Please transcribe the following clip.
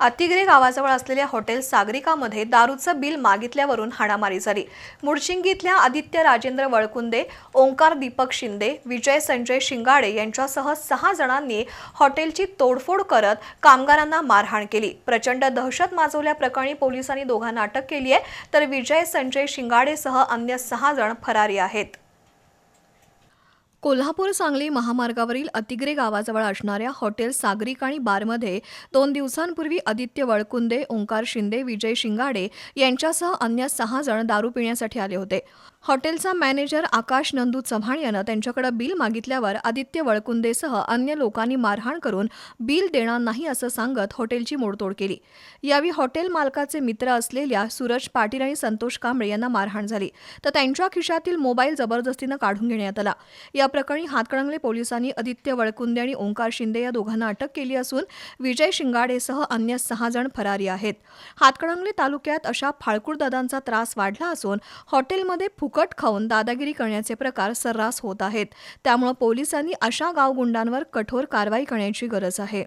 अतिग्रे गावाजवळ असलेल्या hotel सागरिकामध्ये दारूचं bill मागितल्यावरून हाणामारी झाली. मुडशिंगीतल्या आदित्य राजेंद्र वळकुंदे ओंकार दीपक शिंदे विजय संजय शिंगाडे यांच्यासह सहा जणांनी हॉटेलची तोडफोड करत कामगारांना मारहाण केली. प्रचंड दहशत माजवल्याप्रकरणी पोलिसांनी दोघांना अटक केली आहे तर विजय संजय शिंगाडेसह अन्य सहा जण फरारी आहेत. कोल्हापूर सांगली महामार्गावरील अतिग्रे गावाजवळ असणाऱ्या हॉटेल सागरिक आणि बारमध्ये दोन दिवसांपूर्वी आदित्य वळकुंदे ओंकार शिंदे विजय शिंगाडे यांच्यासह अन्य सहा जण दारू पिण्यासाठी आले होते. हॉटेलचा मॅनेजर आकाश नंदू चव्हाण यानं त्यांच्याकडे बिल मागितल्यावर आदित्य वळकुंदेसह अन्य लोकांनी मारहाण करून बिल देणार नाही असं सांगत हॉटेलची मोडतोड केली. यावेळी हॉटेल मालकाचे मित्र असलेल्या सूरज पाटील आणि संतोष कांबळे यांना मारहाण झाली. तर त्यांच्या खिशातील मोबाईल जबरदस्तीनं काढून घेण्यात आला. या प्रकरणी हातकणंगले पोलिसांनी आदित्य वळकुंदे आणि ओंकार शिंदे या दोघांना अटक केली असून विजय शिंगाडेसह अन्य सहा जण फरारी आहेत. हातकणंगले तालुक्यात अशा फाळकूड दादांचा त्रास वाढला असून हॉटेलमध्ये फुकट खाऊन दादागिरी करण्याचे प्रकार सर्रास होत आहेत. त्यामुळे पोलिसांनी अशा गावगुंडांवर कठोर कारवाई करण्याची गरज आहे.